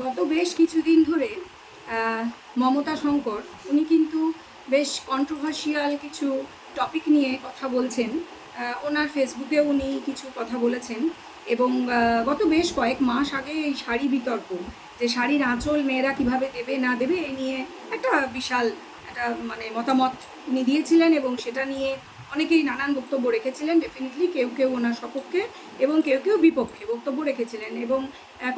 গত বেশ কিছুদিন ধরে মমতা শঙ্কর, উনি কিন্তু বেশ কন্ট্রোভার্সিয়াল কিছু টপিক নিয়ে কথা বলছেন। ওনার ফেসবুকে উনি কিছু কথা বলেছেন এবং গত বেশ কয়েক মাস আগে এই শাড়ি বিতর্ক, যে শাড়ির আঁচল মেয়েরা কীভাবে দেবে, না দেবে এই নিয়ে একটা বিশাল, একটা মানে মতামত উনি দিয়েছিলেন এবং সেটা নিয়ে অনেকেই নানান বক্তব্য রেখেছিলেন ডেফিনেটলি কেউ কেউ ওনার সপক্ষে এবং কেউ কেউ বিপক্ষে বক্তব্য রেখেছিলেন এবং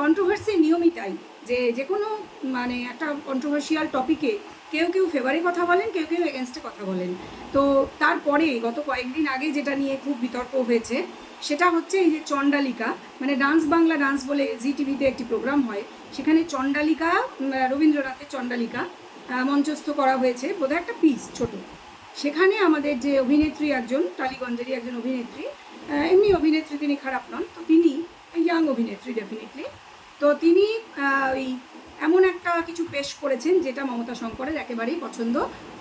কন্ট্রোভার্সি নিয়মই তাই যে যে কোনো মানে একটা কন্ট্রোভার্সিয়াল টপিকে কেউ কেউ ফেভারে কথা বলেন, কেউ কেউ এগেনস্টে কথা বলেন। তো তারপরে গত কয়েকদিন আগে যেটা নিয়ে খুব বিতর্ক হয়েছে, সেটা হচ্ছে এই যে চণ্ডালিকা মানে ডান্স বাংলা ডান্স বলে জি টিভিতে একটি প্রোগ্রাম হয়, সেখানে চণ্ডালিকা রবীন্দ্রনাথের চণ্ডালিকা মঞ্চস্থ করা হয়েছে, বোধহয় একটা পিস ছোট। সেখানে আমাদের যে অভিনেত্রী একজন টালিগঞ্জেরই একজন অভিনেত্রী এমনি অভিনেত্রী তিনি খারাপ নন, তো তিনি ইয়াং অভিনেত্রী ডেফিনেটলি তো তিনি ওই এমন একটা কিছু পেশ করেছেন যেটা মমতা শঙ্করের একেবারেই পছন্দ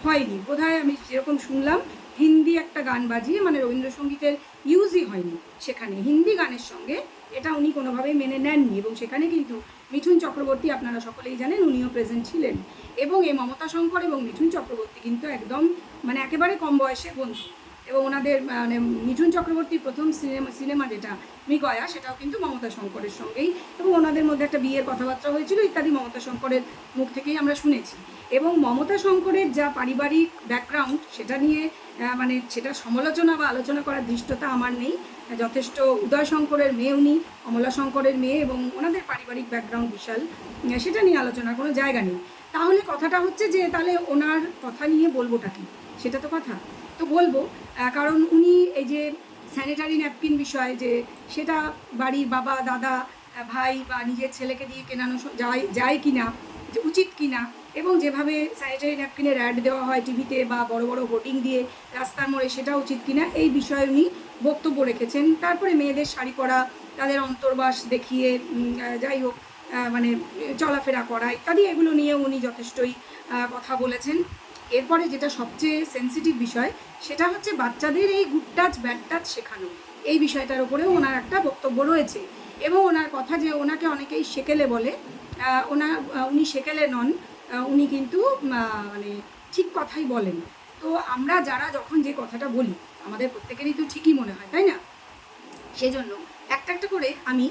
হয়নি। বোধহয় আমি যেরকম শুনলাম, হিন্দি একটা গান বাজিয়ে মানে রবীন্দ্রসঙ্গীতের ইউজই হয়নি সেখানে। হিন্দি গানের সঙ্গে এটা উনি কোনোভাবেই মেনে নেননি এবং সেখানে কিন্তু মিঠুন চক্রবর্তী আপনারা সকলেই জানেন, উনিও প্রেজেন্ট ছিলেন। এবং এই মমতা শঙ্কর এবং মিঠুন চক্রবর্তী কিন্তু একদম মানে একেবারে কম বয়সে বন্ধু। এবং ওনাদের মানে মিঠুন চক্রবর্তীর প্রথম সিনেমা সিনেমা যেটা, মৃগয়া, সেটাও কিন্তু মমতা শঙ্করের সঙ্গেই। এবং ওনাদের মধ্যে একটা বিয়ের কথাবার্তা হয়েছিল, ইত্যাদি মমতা শঙ্করের মুখ থেকেই আমরা শুনেছি। এবং মমতা শঙ্করের যা পারিবারিক ব্যাকগ্রাউন্ড সেটা নিয়ে মানে সেটা সমালোচনা বা আলোচনা করার দৃষ্টতা আমার নেই। যথেষ্ট উদয় শঙ্করের মেয়ে উনি, কমলা শঙ্করের মেয়ে এবং ওনাদের পারিবারিক ব্যাকগ্রাউন্ড বিশাল, সেটা নিয়ে আলোচনার কোনো জায়গা নেই। তাহলে কথাটা হচ্ছে যে, তাহলে ওনার কথা নিয়ে বলবোটা কি? সেটা তো কথা। তো বলব কারণ উনি এই যে স্যানিটারি ন্যাপকিন বিষয় যে সেটা বাড়ির বাবা, দাদা ভাই বা নিজের ছেলেকে দিয়ে কেনানো যায় যায় কিনা, যে উচিত কিনা, এবং যেভাবে স্যানিটারি ন্যাপকিনের অ্যাড দেওয়া হয় টিভিতে বা বড় বড় হোর্ডিং দিয়ে রাস্তার মোড়ে, সেটা উচিত কিনা, এই বিষয়ে উনি বক্তব্য রেখেছেন। তারপরে মেয়েদের শাড়ি পরা, তাদের অন্তর্বাস দেখিয়ে যাই হোক মানে চলাফেরা করা ইত্যাদি, এগুলো নিয়ে উনি যথেষ্টই কথা বলেছেন। এরপরে যেটা সবচেয়ে সেন্সিটিভ বিষয়, সেটা হচ্ছে বাচ্চাদের এই গুড টাচ ব্যাড টাচ শেখানো। এই বিষয়টার উপরেও ওনার একটা বক্তব্য রয়েছে। এবং ওনার কথা যে ওনাকে অনেকেই সেকেলে বলে ওনার উনি সেকেলে নন উনি কিন্তু মানে ঠিক কথাই বলেন। তো আমরা যারা যখন যে কথাটা বলি, আমাদের প্রত্যেকেরই তো ঠিকই মনে হয়, তাই না? সেজন্য একটা একটা করে আমি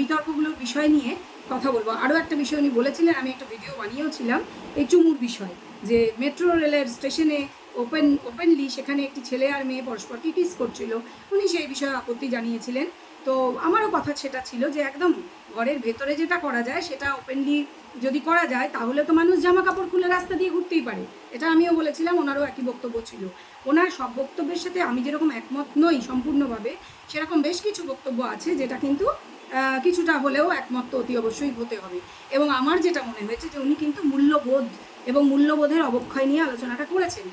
বিতর্কগুলোর বিষয় নিয়ে কথা বলব। আরও একটা বিষয় উনি বলেছিলেন, আমি একটা ভিডিও বানিয়েও ছিলাম, এই চুমুর বিষয়। যে মেট্রো রেলের স্টেশনে ওপেন ওপেনলি সেখানে একটি ছেলে আর মেয়ে পরস্পরকে কিস করছিল। উনি সেই বিষয়ে আপত্তি জানিয়েছিলেন। তো আমারও কথা সেটা ছিল যে একদম ঘরের ভেতরে যেটা করা যায় সেটা ওপেনলি যদি করা যায়, তাহলে তো মানুষ জামা কাপড় খুলে রাস্তা দিয়ে ঘুরতেই পারে। এটা আমিও বলেছিলাম, ওনারও একই বক্তব্য ছিল। ওনার সব বক্তব্যের সাথে আমি যেরকম একমত নই সম্পূর্ণভাবে, সেরকম বেশ কিছু বক্তব্য আছে যেটা কিন্তু কিছুটা হলেও একমত অতি অবশ্যই হতে হবে। এবং আমার যেটা মনে হয়েছে যে উনি কিন্তু মূল্যবোধ এবং মূল্যবোধের অবক্ষয় নিয়ে আলোচনাটা করেছেন।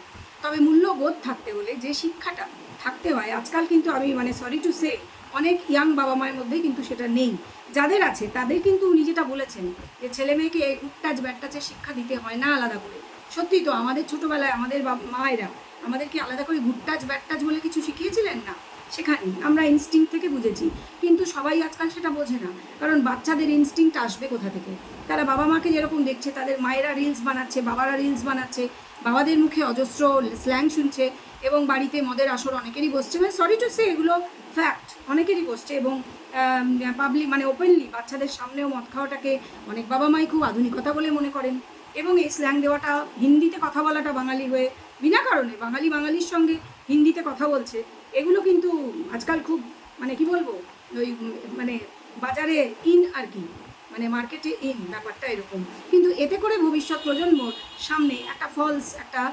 তবে মূল্যবোধ থাকতে হলে যে শিক্ষাটা থাকতে হয়, আজকাল কিন্তু আমি মানে সরি টু সে অনেক ইয়াং বাবা মায়ের মধ্যেই কিন্তু সেটা নেই। যাদের আছে, তাদের কিন্তু উনি যেটা বলেছেন যে ছেলে মেয়েকে এই গুড টাচ ব্যাড টাচের শিক্ষা দিতে হয় না আলাদা করে। সত্যি তো আমাদের ছোটোবেলায় আমাদের মায়েরা আমাদেরকে আলাদা করে গুড টাচ ব্যাড টাচ বলে কিছু শিখিয়েছিলেন না? শেখানি আমরা ইনস্টিংক্ট থেকে বুঝেছি। কিন্তু সবাই আজকাল সেটা বোঝে না। কারণ বাচ্চাদের ইনস্টিংক্ট আসবে কোথা থেকে? তারা বাবা মাকে যেরকম দেখছে, তাদের মায়েরা রিলস বানাচ্ছে, বাবারা রিলস বানাচ্ছে, বাবাদের মুখে অজস্র স্ল্যাং শুনছে এবং বাড়িতে মদের আসর অনেকেরই বসছে। মানে সরি টু সে এগুলো ফ্যাক্ট অনেকেরই বসছে এবং পাবলিক মানে ওপেনলি বাচ্চাদের সামনেও মদ খাওয়াটাকে অনেক বাবা মাই খুব আধুনিকতা বলে মনে করেন। এবং এই স্ল্যাং দেওয়াটা হিন্দিতে কথা বলাটা বাঙালি হয়ে বিনা কারণে বাঙালি বাঙালির সঙ্গে হিন্দিতে কথা বলছে, এগুলো কিন্তু আজকাল খুব মানে কি বলব, ওই মানে বাজারে ইন আর কি। মানে মার্কেটে ইন ব্যাপারটা এরকম। কিন্তু এতে করে ভবিষ্যৎ প্রজন্মর সামনে একটা ফলস একটা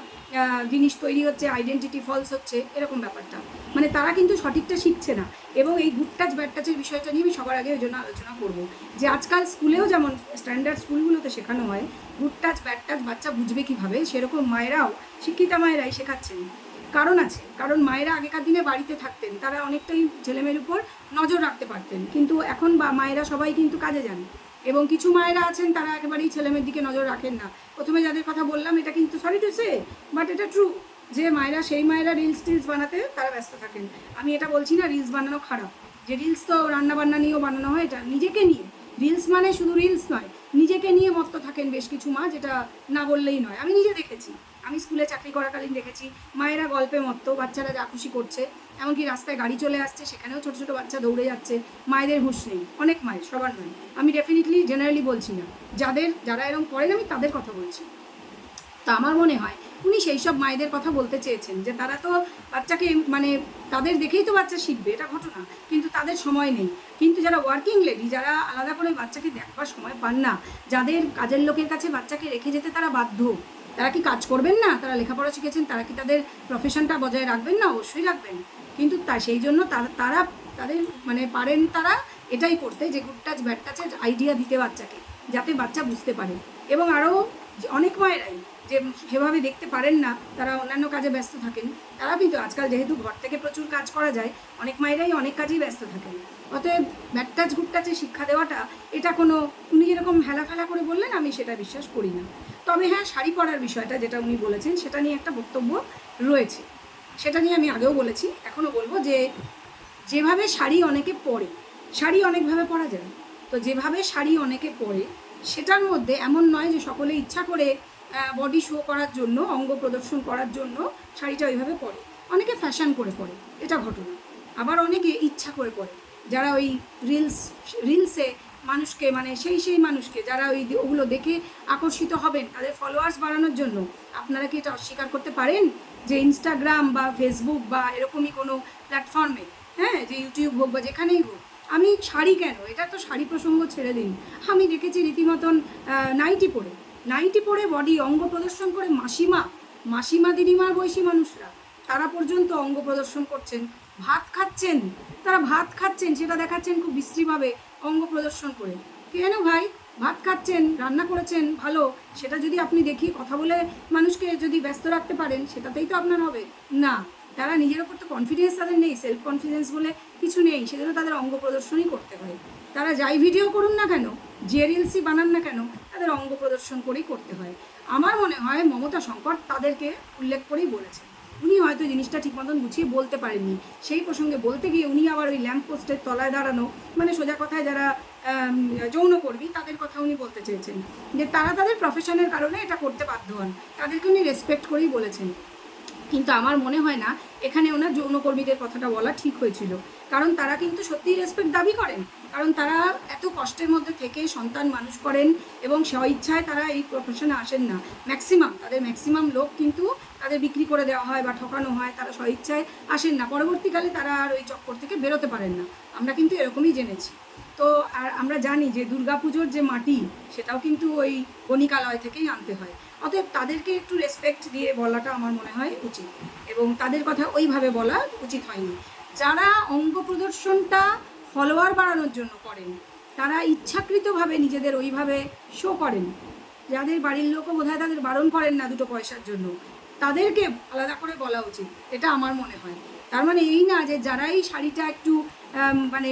জিনিস তৈরি হচ্ছে আইডেন্টিটি ফলস হচ্ছে, এরকম ব্যাপারটা। মানে তারা কিন্তু সঠিকটা শিখছে না। এবং এই গুড টাচ ব্যাড টাচের বিষয়টা নিয়ে আমি সবার আগে ওই জন্য আলোচনা করব যে আজকাল স্কুলেও যেমন স্ট্যান্ডার্ড স্কুলগুলোতে শেখানো হয় গুড টাচ ব্যাড টাচ বাচ্চা বুঝবে কীভাবে? সেরকম মায়েরাও, শিক্ষিতা মায়েরাই শেখাচ্ছেন। কারণ আছে। কারণ মায়েরা আগেকার দিনে বাড়িতে থাকতেন। তারা অনেকটাই ছেলেমেয়ের উপর নজর রাখতে পারতেন। কিন্তু এখন বা, মায়েরা সবাই কিন্তু কাজে যান। এবং কিছু মায়েরা আছেন, তারা একেবারেই ছেলেমেয়ের দিকে নজর রাখেন না। প্রথমে যাদের কথা বললাম, এটা কিন্তু সরি টু সে বাট এটা ট্রু যে মায়েরা, সেই মায়েরা রিলস টিলস বানাতে তারা ব্যস্ত থাকেন। আমি এটা বলছি না রিলস বানানো খারাপ। যে রিলস তো রান্না বান্না নিয়েও বানানো হয়, এটা নিজেকে নিয়ে। রিলস মানে শুধু রিলস নয়, নিজেকে নিয়ে মত্ত থাকেন বেশ কিছু মা, যেটা না বললেই নয়। আমি নিজে দেখেছি। আমি স্কুলে চাকরি করাকালীন দেখেছি, মায়েরা গল্পে মতো বাচ্চারা যা খুশি করছে। এমনকি রাস্তায় গাড়ি চলে আসছে, সেখানেও ছোটো ছোটো বাচ্চা দৌড়ে যাচ্ছে। মায়েদের হুঁশ নেই, অনেক মায়ের, সবার নয়। আমি ডেফিনেটলি জেনারেলি বলছি না। যাদের, যারা এরকম করেন, আমি তাদের কথা বলছি। তা আমার মনে হয়, উনি সেই সব মায়েদের কথা বলতে চেয়েছেন যে তারা তো বাচ্চাকে মানে তাদের দেখেই তো বাচ্চা শিখবে, এটা ঘটনা। কিন্তু তাদের সময় নেই। কিন্তু যারা ওয়ার্কিং লেডি যারা আলাদা করে বাচ্চাকে দেখবার সময় পান না, যাদের কাজের লোকের কাছে বাচ্চাকে রেখে যেতে তারা বাধ্য। তারা কি কাজ করবেন না? তারা লেখাপড়া শিখেছেন, তারা কি তাদের প্রফেশনটা বজায় রাখবেন না? অবশ্যই রাখবেন। কিন্তু তা, সেই জন্য তারা তারা, তাদের মানে পারেন তারা এটাই করতে যে গুড টাচ ব্যাড টাচের আইডিয়া দিতে বাচ্চাকে, যাতে বাচ্চা বুঝতে পারে। এবং আরও অনেক মায়েরাই যে সেভাবে দেখতে পারেন না, তারা অন্যান্য কাজে ব্যস্ত থাকেন। তারা কিন্তু আজকাল যেহেতু ঘর থেকে প্রচুর কাজ করা যায়, অনেক মায়েরাই অনেক কাজেই ব্যস্ত থাকেন। অতএব ব্যাড টাচ, গুড টাচে শিক্ষা দেওয়াটা, এটা কোনো, উনি যেরকম হেলা ফেলা করে বললেন, আমি সেটা বিশ্বাস করি না। তবে হ্যাঁ শাড়ি পরার বিষয়টা যেটা উনি বলেছেন, সেটা নিয়ে একটা বক্তব্য রয়েছে। সেটা নিয়ে আমি আগেও বলেছি, এখনও বলব যে যেভাবে শাড়ি অনেকে পরে, শাড়ি অনেকভাবে পরা যায়। তো যেভাবে শাড়ি অনেকে পরে, সেটার মধ্যে এমন নয় যে সকলে ইচ্ছা করে বডি শো করার জন্য, অঙ্গ প্রদর্শন করার জন্য শাড়িটা ওইভাবে পরে। অনেকে ফ্যাশন করে পরে, এটা ঘটনা। আবার অনেকে ইচ্ছা করে পরে। যারা ওই রিলস রিলসে মানুষকে মানে সেই সেই মানুষকে, যারা ওই ওগুলো দেখে আকর্ষিত হবেন, তাদের ফলোয়ার্স বাড়ানোর জন্য, আপনারা কি এটা অস্বীকার করতে পারেন? যে ইনস্টাগ্রাম বা ফেসবুক বা এরকমই কোনো প্ল্যাটফর্মে হ্যাঁ? যে ইউটিউব হোক বা যেখানেই হোক। আমি শাড়ি কেন? এটা তো শাড়ি প্রসঙ্গ ছেড়ে দিন। আমি দেখেছি রীতিমতন নাইটি পরে। নাইটি পরে বডি অঙ্গ প্রদর্শন করে মাসিমা মাসিমা দিদিমার বয়সী মানুষরা। তারা পর্যন্ত অঙ্গ প্রদর্শন করছেন, ভাত খাচ্ছেন, তারা ভাত খাচ্ছেন, সেটা দেখাচ্ছেন খুব বিশ্রীভাবে অঙ্গ প্রদর্শন করে। কেন ভাই? ভাত খাচ্ছেন, রান্না করেছেন, ভালো। সেটা যদি আপনি দেখি, কথা বলে মানুষকে যদি ব্যস্ত রাখতে পারেন, সেটাতেই তো আপনার হবে। না, তারা নিজের ওপর তো কনফিডেন্স তাদের নেই সেলফ কনফিডেন্স বলে কিছু নেই, সেজন্য তাদের অঙ্গ প্রদর্শনই করতে হয়। তারা যাই ভিডিও করুন না কেন যে রিলসই বানান না কেন, তাদের অঙ্গ প্রদর্শন করেই করতে হয়। আমার মনে হয় মমতা শঙ্কর তাদেরকে উল্লেখ করেই বলেছেন। উনি হয়তো জিনিসটা ঠিক মতন গুছিয়ে বলতে পারেননি। সেই প্রসঙ্গে বলতে গিয়ে উনি আবার ওই ল্যাম্প পোস্টের তলায় দাঁড়ানো মানে সোজা কথায় যারা যৌনকর্মী তাদের কথা উনি বলতে চেয়েছেন। যে তারা তাদের প্রফেশনের কারণে এটা করতে বাধ্য হন। তাদেরকে উনি রেসপেক্ট করেই বলেছেন। কিন্তু আমার মনে হয় না এখানে ওনার যৌনকর্মীদের কথাটা বলা ঠিক হয়েছিল। কারণ তারা কিন্তু সত্যিই রেসপেক্ট দাবি করেন। কারণ তারা এত কষ্টের মধ্যে থেকে সন্তান মানুষ করেন এবং স্বইচ্ছায় তারা এই প্রফেশনে আসেন না। ম্যাক্সিমাম তাদের ম্যাক্সিমাম লোক কিন্তু তাদের বিক্রি করে দেওয়া হয় বা ঠকানো হয়, তারা স্বইচ্ছায় আসেন না। পরবর্তীকালে তারা আর ওই চক্কর থেকে বেরোতে পারেন না। আমরা কিন্তু এরকমই জেনেছি। তো আর আমরা জানি যে দুর্গাপুজোর যে মাটি, সেটাও কিন্তু ওই গণিকালয় থেকেই আনতে হয়। অতএব তাদেরকে একটু রেসপেক্ট দিয়ে বলাটা আমার মনে হয় উচিত। এবং তাদের কথা ওইভাবে বলা উচিত হয়নি। যারা অঙ্গ প্রদর্শনটা ফলোয়ার বাড়ানোর জন্য করেন, তারা ইচ্ছাকৃতভাবে নিজেদের ওইভাবে শো করেন। যাদের বাড়ির লোকও বোধহয় তাদের বারণ করেন না দুটো পয়সার জন্য। তাদেরকে আলাদা করে বলা উচিত, এটা আমার মনে হয়। তার মানে এই না যে যারাই শাড়িটা একটু মানে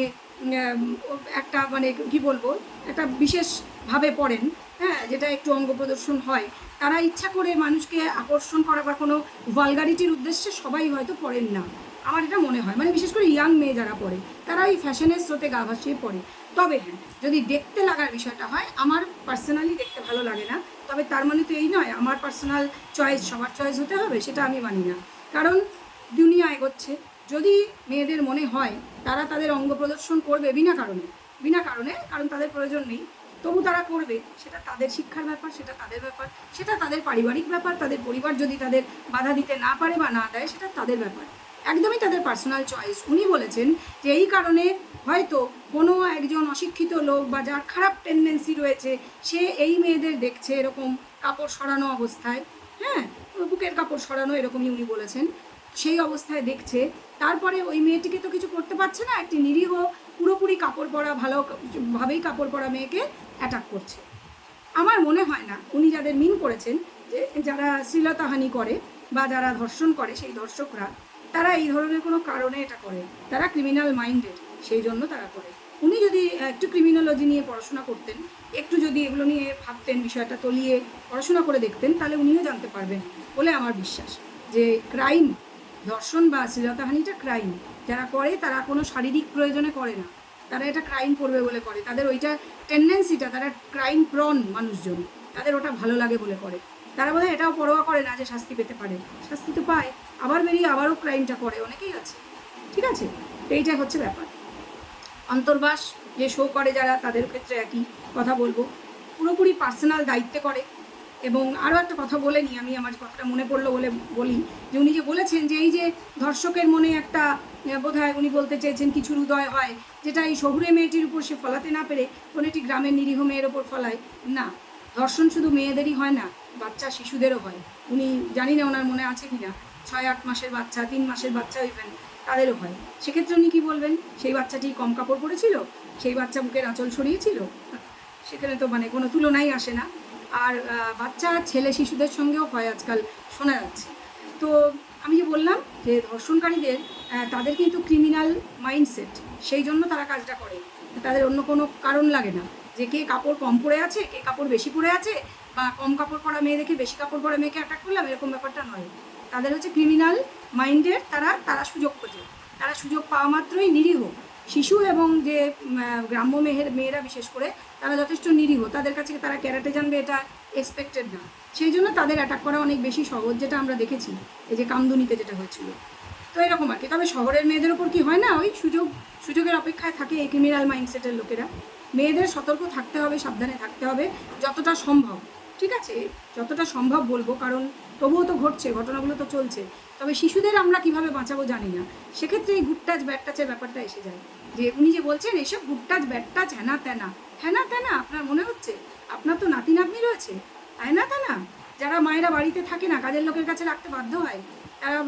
একটা মানে কি বলব, একটা বিশেষভাবে পড়েন হ্যাঁ যেটা একটু অঙ্গ প্রদর্শন হয় তারা ইচ্ছা করে মানুষকে আকর্ষণ করা বা কোনো ভালগারিটির উদ্দেশ্যে সবাই হয়তো পড়েন না। আমার এটা মনে হয়। মানে বিশেষ করে ইয়াং মেয়ে যারা পড়ে, তারা এই ফ্যাশনের স্রোতে গা ভাসিয়ে পড়ে। তবে হ্যাঁ যদি দেখতে লাগার বিষয়টা হয়, আমার পার্সোনালি দেখতে ভালো লাগে না। তবে তার মানে তো এই নয়, আমার পার্সোনাল চয়েস সবার চয়েস হতে হবে, সেটা আমি মানি না। কারণ দুনিয়া এগোচ্ছে। যদি মেয়েদের মনে হয়, তারা তাদের অঙ্গ প্রদর্শন করবে বিনা কারণে। বিনা কারণে, কারণ তাদের প্রয়োজন নেই। তবু তারা করবে, সেটা তাদের শিক্ষার ব্যাপার, সেটা তাদের ব্যাপার, সেটা তাদের পারিবারিক ব্যাপার, তাদের পরিবার যদি তাদের বাধা দিতে না পারে বা না দেয়, সেটা তাদের ব্যাপার। একদমই তাদের পার্সোনাল চয়েস উনি বলেছেন যে এই কারণে হয়তো কোনো একজন অশিক্ষিত লোক বা যার খারাপ টেন্ডেন্সি রয়েছে, সে এই মেয়েদের দেখছে এরকম কাপড় সরানো অবস্থায়। হ্যাঁ বুকের কাপড় সরানো এরকমই উনি বলেছেন। সেই অবস্থায় দেখছে। তারপরে ওই মেয়েটিকে তো কিছু করতে পারছে না। একটি নিরীহ, পুরোপুরি কাপড় পরা, ভালো ভাবেই কাপড় পরা মেয়েকে অ্যাটাক করছে। আমার মনে হয় না, উনি যাদের মিন করেছেন যে যারা শ্লীলতাহানি করে বা যারা ধর্ষণ করে সেই ধর্ষকরা তারা এই ধরনের কোনো কারণে এটা করে। তারা ক্রিমিনাল মাইন্ডেড সেই জন্য তারা করে। উনি যদি একটু ক্রিমিনোলজি নিয়ে পড়াশোনা করতেন, একটু যদি এগুলো নিয়ে ভাবতেন, বিষয়টা তলিয়ে পড়াশোনা করে দেখতেন, তাহলে উনিও জানতে পারবেন বলে আমার বিশ্বাস যে ক্রাইম ধর্ষণ বা শ্লীলতাহানিটা ক্রাইম যারা করে, তারা কোনো শারীরিক প্রয়োজনে করে না। তারা এটা ক্রাইম করবে বলে করে। তাদের ওইটা টেন্ডেন্সিটা তারা ক্রাইম প্রন মানুষজন। তাদের ওটা ভালো লাগে বলে করে। তারা বোধহয় এটাও পরোয়া করে না যে শাস্তি পেতে পারে। শাস্তি তো পায়। আবার বেরিয়ে আবারও ক্রাইমটা করে। অনেকেই আছে। ঠিক আছে? তো এইটাই হচ্ছে ব্যাপার। অন্তর্বাস যে শো করে যারা, তাদের ক্ষেত্রে একই কথা বলব। পুরোপুরি পার্সোনাল দায়িত্বে করে। এবং আরও একটা কথা বলে নিই, আমি আমার কথাটা মনে পড়ল বলে বলি, যে উনি যে বলেছেন যে এই যে ধর্ষকের মনে একটা বোধ হয় উনি বলতে চেয়েছেন কিছু হৃদয় হয়, যেটা এই শহুরে মেয়েটির উপর সে ফলাতে না পেরে কোনো একটি গ্রামের নিরীহ মেয়ের ওপর ফলায়, না। ধর্ষণ শুধু মেয়েদেরই হয় না, বাচ্চা শিশুদেরও হয়। উনি জানি না ওনার মনে আছে কি না ছয়, আট মাসের বাচ্চা, তিন মাসের বাচ্চা ইভেন তাদেরও হয়। সেক্ষেত্রে উনি কী বলবেন? সেই বাচ্চাটি কম কাপড় পরেছিল, সেই বাচ্চা বুকের আঁচল সরিয়েছিল? সেখানে তো মানে কোনো তুলনাই আসে না। আর বাচ্চা ছেলে শিশুদের সঙ্গেও হয় আজকাল, শোনা যাচ্ছে। তো আমি যে বললাম যে ধর্ষণকারীদের তাদের কিন্তু ক্রিমিনাল মাইন্ডসেট সেই জন্য তারা কাজটা করে। তাদের অন্য কোনো কারণ লাগে না। যে কে কাপড় কম পরে আছে, কে কাপড় বেশি পরে আছে, বা কম কাপড় পরা মেয়ে দেখে বেশি কাপড় পরা মেয়েকে অ্যাটাক করলাম, এরকম ব্যাপারটা নয়। তাদের হচ্ছে ক্রিমিনাল মাইন্ডের তারা তারা সুযোগ খোঁজে। তারা সুযোগ পাওয়া মাত্রই নিরীহ। শিশু এবং যে গ্রাম্য মেয়ের মেয়েরা বিশেষ করে, তারা যথেষ্ট নিরীহ। তাদের কাছে তারা ক্যারাটে জানবে এটা এক্সপেক্টেড না? সেই জন্য তাদের অ্যাটাক করা অনেক বেশি সহজ, যেটা আমরা দেখেছি। এই যে কামদুনিতে যেটা হয়েছিল। তো এরকম আর কি। তবে শহরের মেয়েদের ওপর কি হয় না? ওই সুযোগ, সুযোগের অপেক্ষায় থাকে এই ক্রিমিনাল মাইন্ডসেটের লোকেরা। মেয়েদের সতর্ক থাকতে হবে, সাবধানে থাকতে হবে, যতটা সম্ভব। ঠিক আছে? যতটা সম্ভব বলব, কারণ তবুও তো ঘটছে, ঘটনাগুলো তো চলছে। তবে শিশুদের আমরা কীভাবে বাঁচাবো জানি না। সেক্ষেত্রে এই গুড টাচ টাচের ব্যাপারটা এসে যায়। যে উনি যে বলছেন, এসব গুড টাচ ব্যাড টাচ হ্যানা ত্যানা হ্যানা ত্যানা আপনার মনে হচ্ছে? আপনার তো নাতি নাতনি রয়েছে। হ্যানা ত্যানা যারা মায়েরা বাড়িতে থাকে না, কাজের লোকের কাছে রাখতে বাধ্য হয়। তারা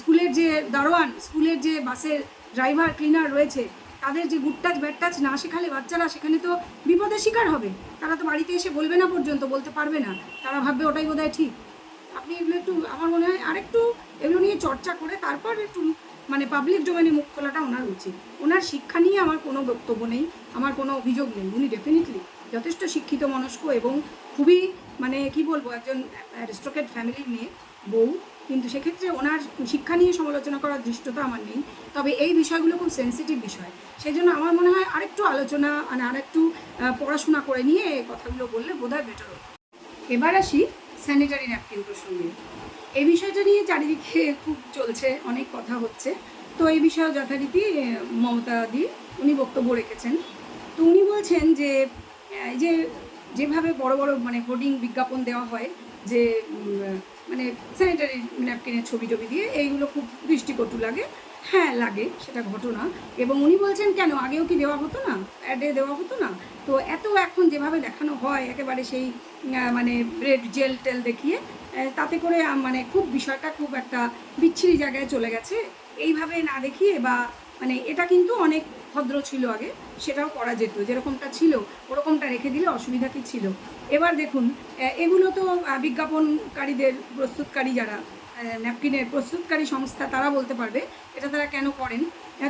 স্কুলের যে দারোয়ান, স্কুলের যে বাসের ড্রাইভার, ক্লিনার রয়েছে, তাদের যে গুড টাচ ব্যাড টাচ না শেখালে বাচ্চারা সেখানে তো বিপদের শিকার হবে। তারা তো বাড়িতে এসে বলবে না পর্যন্ত, বলতে পারবে না। তারা ভাববে ওটাই বোধহয় ঠিক। আপনি এগুলো একটু, আমার মনে হয় আরেকটু এগুলো নিয়ে চর্চা করে তারপর একটু মানে পাবলিক ডোমেনে মুখ খোলাটা ওনার উচিত। ওনার শিক্ষা নিয়ে আমার কোনো বক্তব্য নেই, আমার কোনো অভিযোগ নেই। উনি ডেফিনেটলি যথেষ্ট শিক্ষিত মনস্ক এবং খুবই মানে কি বলব, একজন অ্যারিস্টোক্রেট ফ্যামিলির মেয়ে, বউ। কিন্তু সেক্ষেত্রে ওনার শিক্ষা নিয়ে সমালোচনা করার দৃষ্টতা আমার নেই। তবে এই বিষয়গুলো খুব সেন্সিটিভ বিষয়। সেই জন্য আমার মনে হয় আরেকটু আলোচনা মানে আরেকটু পড়াশোনা করে নিয়ে এই কথাগুলো বললে বোধহয় বেটার হতো। এবার আসি স্যানিটারি ন্যাপকিন প্রসঙ্গে। এই বিষয়টা নিয়ে চারিদিকে খুব চলছে, অনেক কথা হচ্ছে। তো এই বিষয়ে যথারীতি মমতা দি, উনি বক্তব্য রেখেছেন। তো উনি বলছেন যে যে যেভাবে বড় বড় মানে হোর্ডিং বিজ্ঞাপন দেওয়া হয়, যে মানে স্যানিটারি ন্যাপকিনের ছবি টবি দিয়ে, এইগুলো খুব দৃষ্টিকটু লাগে। হ্যাঁ লাগে, সেটা ঘটনা। এবং উনি বলছেন, কেন? আগেও কি দেওয়া হতো না? অ্যাডে দেওয়া হতো না? তো এত এখন যেভাবে দেখানো হয়, একেবারে সেই মানে ব্রেড জেল টেল দেখিয়ে তাতে করে মানে খুব বিষয়টা খুব একটা বিচ্ছিরি জায়গায় চলে গেছে। এইভাবে না দেখিয়ে বা মানে এটা কিন্তু অনেক ভদ্র ছিল আগে, সেটাও করা যেত। যেরকমটা ছিল, ওরকমটা রেখে দিলে অসুবিধা কি ছিল? এবার দেখুন এগুলো তো বিজ্ঞাপনকারীদের, প্রস্তুতকারী যারা ন্যাপকিনের প্রস্তুতকারী সংস্থা তারা বলতে পারবে, এটা তারা কেন করেন?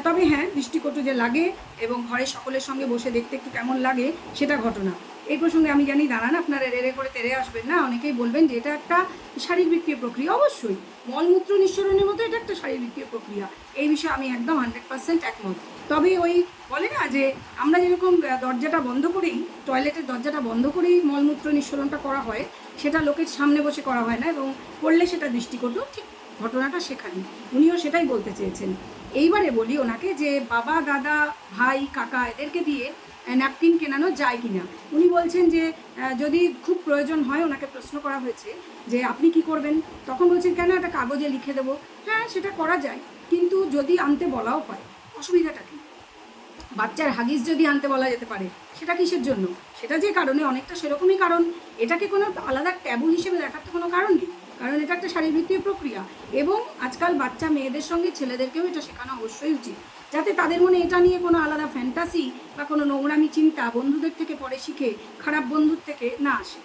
তবে হ্যাঁ দৃষ্টিকটু যে লাগে এবং ঘরে সকলের সঙ্গে বসে দেখতে একটু কেমন লাগে সেটা ঘটনা। এই প্রসঙ্গে আমি জানি, দাঁড়ান, আপনারা রেড়ে করে তেরে আসবেন না, অনেকেই বলবেন যে এটা একটা শারীরবৃত্তীয় প্রক্রিয়া। অবশ্যই মলমূত্র নিঃসরণের মতো এটা একটা শারীরবৃত্তীয় প্রক্রিয়া। এই বিষয়ে আমি একদম হান্ড্রেড পার্সেন্ট একমত। তবে ওই বলে না যে আমরা যেরকম দরজাটা বন্ধ করেই, টয়লেটের দরজাটা বন্ধ করেই মলমূত্র নিঃসরণটা করা হয় সেটা লোকের সামনে বসে করা হয় না এবং করলে সেটা দৃষ্টিকটু ঠিক ঘটনাটা সেখানে। উনিও সেটাই বলতে চেয়েছেন। এইবারে বলি ওনাকে যে বাবা, দাদা, ভাই, কাকা এদেরকে দিয়ে ন্যাপকিন কেনানো যায় কিনা। উনি বলছেন যে যদি খুব প্রয়োজন হয় ওনাকে প্রশ্ন করা হয়েছে যে, আপনি কি করবেন? তখন বলছেন, কেন একটা কাগজে লিখে দেবো? হ্যাঁ সেটা করা যায়। কিন্তু যদি আনতে বলাও হয়, অসুবিধাটা কি? বাচ্চার হাগিস যদি আনতে বলা যেতে পারে, সেটা কিসের জন্য? সেটা যে কারণে, অনেকটা সেরকমই কারণ। এটাকে কোনো আলাদা ট্যাবু হিসেবে দেখার তো কোনো কারণ নেই। কারণ এটা একটা শারীরবৃত্তীয় প্রক্রিয়া এবং আজকাল বাচ্চা মেয়েদের সঙ্গে ছেলেদেরকেও এটা শেখানো অবশ্যই উচিত। যাতে তাদের মনে এটা নিয়ে কোনো আলাদা ফ্যান্টাসি বা কোনো নোংরামি চিন্তা বন্ধুদের থেকে পরে শিখে, খারাপ বন্ধুর থেকে না আসে।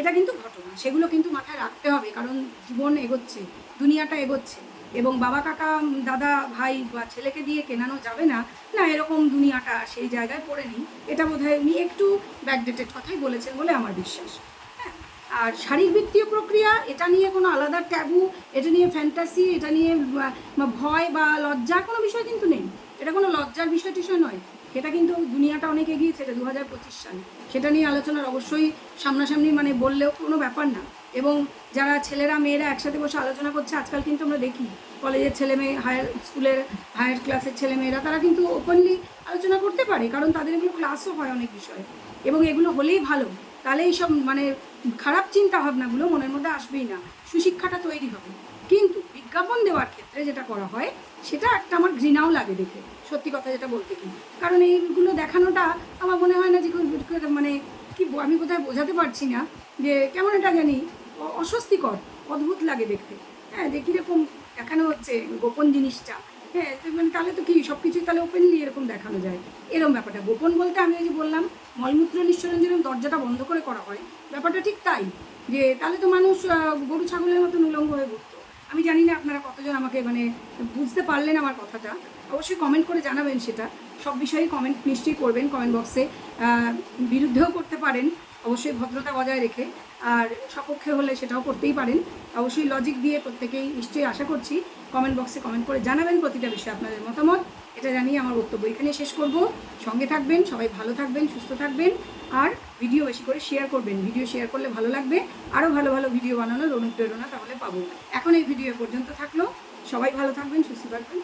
এটা কিন্তু ঘটনা, সেগুলো কিন্তু মাথায় রাখতে হবে, কারণ জীবন এগোচ্ছে, দুনিয়াটা এগোচ্ছে। এবং বাবা কাকা দাদা, ভাই বা ছেলেকে দিয়ে কেনানো যাবে না। না, এরকম দুনিয়াটা সেই জায়গায় পড়ে নেই। এটা বোধহয় উনি একটু ব্যাকডেটেড কথাই বলেছেন বলে আমার বিশ্বাস। হ্যাঁ আর শারীরবৃত্তীয় প্রক্রিয়া, এটা নিয়ে কোনো আলাদা ট্যাবু, এটা নিয়ে ফ্যান্টাসি এটা নিয়ে ভয় বা লজ্জার কোনো বিষয় কিন্তু নেই। এটা কোনো লজ্জার বিষয় টিষয় নয়। সেটা কিন্তু দুনিয়াটা অনেক এগিয়েছে, এটা দু সাল। সেটা নিয়ে আলোচনার অবশ্যই সামনাসামনি মানে বললেও কোনো ব্যাপার না। এবং যারা ছেলেরা, মেয়েরা একসাথে বসে আলোচনা করছে, আজকাল কিন্তু আমরা দেখি কলেজের ছেলে মেয়ে হায়ার স্কুলের হায়ার ক্লাসের ছেলে মেয়েরা, তারা কিন্তু ওপেনলি আলোচনা করতে পারে, কারণ তাদের এগুলো ক্লাসও হয় অনেক বিষয়ে। এবং এগুলো হলেই ভালো। তাহলে এইসব মানে খারাপ চিন্তা ভাবনাগুলো মনের মধ্যে আসবেই না। সুশিক্ষাটা তৈরি হবে। কিন্তু বিজ্ঞাপন দেওয়ার ক্ষেত্রে যেটা করা হয়, সেটা একটা আমার ঘৃণাও লাগে দেখে, সত্যি কথা যেটা বলতে কি কারণ এইগুলো দেখানোটা আমার মনে হয় না যে মানে কি আমি কোথায় বোঝাতে পারছি না যে কেমন এটা জানি অস্বস্তিকর, অদ্ভুত লাগে দেখতে। হ্যাঁ যে কীরকম দেখানো হচ্ছে গোপন জিনিসটা। হ্যাঁ মানে তাহলে তো কি সব কিছুই তাহলে ওপেনলি এরকম দেখানো যায়? এরকম ব্যাপারটা। গোপন বলতে আমি ওই যে বললাম, মলমূত্র নিঃসরণ যেরকম দরজাটা বন্ধ করে করা হয়, ব্যাপারটা ঠিক তাই। যে তাহলে তো মানুষ গরু, ছাগলের মতন উলঙ্গ হয়ে ঘুরতো। আমি জানি না আপনারা কতজন আমাকে মানে বুঝতে পারলেন আমার কথাটা। অবশ্যই কমেন্ট করে জানাবেন সেটা। সব বিষয়ে কমেন্ট নিশ্চয়ই করবেন কমেন্ট বক্সে বিরুদ্ধেও করতে পারেন, অবশ্যই ভদ্রতা বজায় রেখে। আর সপক্ষে হলে সেটাও করতেই পারেন। অবশ্যই লজিক দিয়ে প্রত্যেকেই নিশ্চয়ই আশা করছি কমেন্ট বক্সে কমেন্ট করে জানাবেন প্রতিটা বিষয়ে আপনাদের মতামত। এটা জানিয়ে আমার বক্তব্য এখানে শেষ করব। সঙ্গে থাকবেন, সবাই ভালো থাকবেন, সুস্থ থাকবেন। আর ভিডিও বেশি করে শেয়ার করবেন। ভিডিও শেয়ার করলে ভালো লাগবে। আরও ভালো ভালো ভিডিও বানানোর অনুপ্রেরণা তাহলে পাবো। এখন এই ভিডিও পর্যন্ত থাকল। সবাই ভালো থাকবেন, সুস্থ থাকবেন।